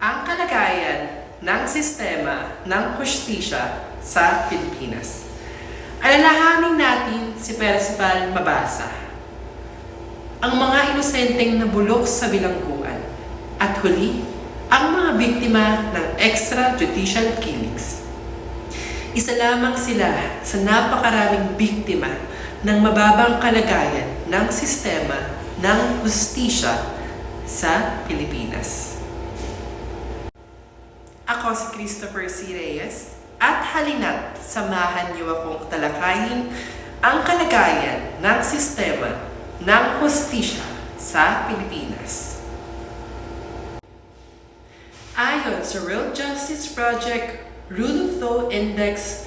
ang kalagayan ng sistema ng hustisya sa Pilipinas. Alalahanin natin si Percival Mabasa, ang mga inosenteng nabulok sa bilangguan, at huli, ang mga biktima ng extrajudicial killings. Isa lamang sila sa napakaraming biktima ng mababang kalagayan ng sistema ng hustisya sa Pilipinas. Ako si Christopher C. Reyes at halina't samahan niyo akong talakayin ang kalagayan ng sistema ng hustisya sa Pilipinas. Ayon sa Real Justice Project Rule of Law Index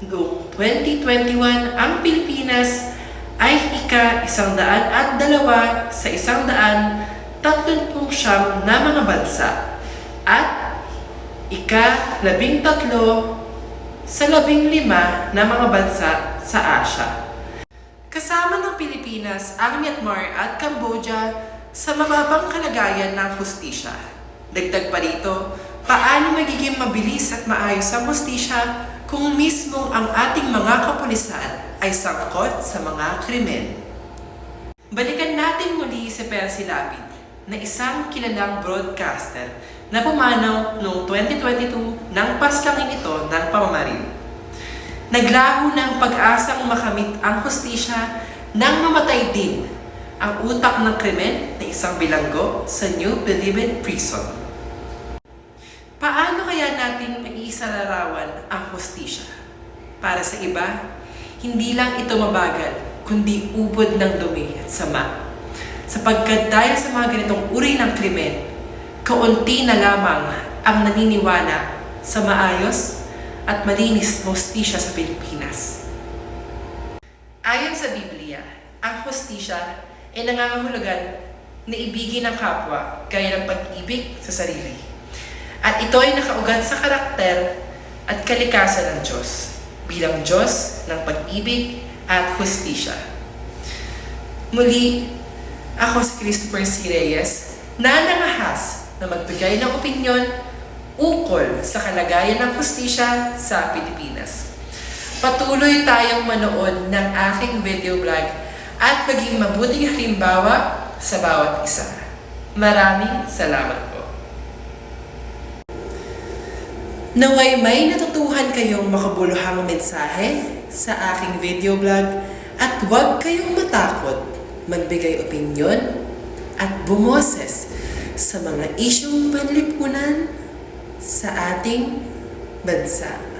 noong 2021, ang Pilipinas ay ika isang daan at dalawa sa isang daan tatlumpung siyam na mga bansa at ika labing tatlo sa labing lima na mga bansa sa Asia. Kasama ng Pilipinas ang Myanmar at Cambodia sa mababang kalagayan ng hustisya. Dagdag pa rito, paano magiging mabilis at maayos ang hustisya kung mismo ang ating mga kapulisan ay sangkot sa mga krimen. Balikan natin muli si Percy Lapid na isang kilalang broadcaster na pumanaw noong 2022 ng paslangin ito ng pamamaril. Naglaho ng pag-asang makamit ang hustisya nang mamatay din ang utak ng krimen na isang bilanggo sa New Bilibid Prison. Paano kaya natin maiisalarawan ang hustisya? Para sa iba, hindi lang ito mabagal, kundi ubod ng dumi at sama. Sapagkat dahil sa mga ganitong uri ng krimen, kaunti na lamang ang naniniwala sa maayos at malinis na hustisya sa Pilipinas. Ayon sa Biblia, ang hustisya ay nangangahulugan na ibigin ng kapwa gaya ng pag-ibig sa sarili. At ito ay nakaugat sa karakter at kalikasan ng Diyos bilang Diyos ng pag-ibig at hustisya. Muli, ako si Christopher C. Reyes na nangahas na magbigay ng opinyon ukol sa kalagayan ng hustisya sa Pilipinas. Patuloy tayong manood ng aking video blog at maging mabuting halimbawa sa bawat isa. Maraming salamat po. Naway may natutuhan kayong makabuluhang mensahe sa aking video blog at huwag kayong matakot magbigay opinyon at bumoses sa mga isyong panlipunan sa ating bansa.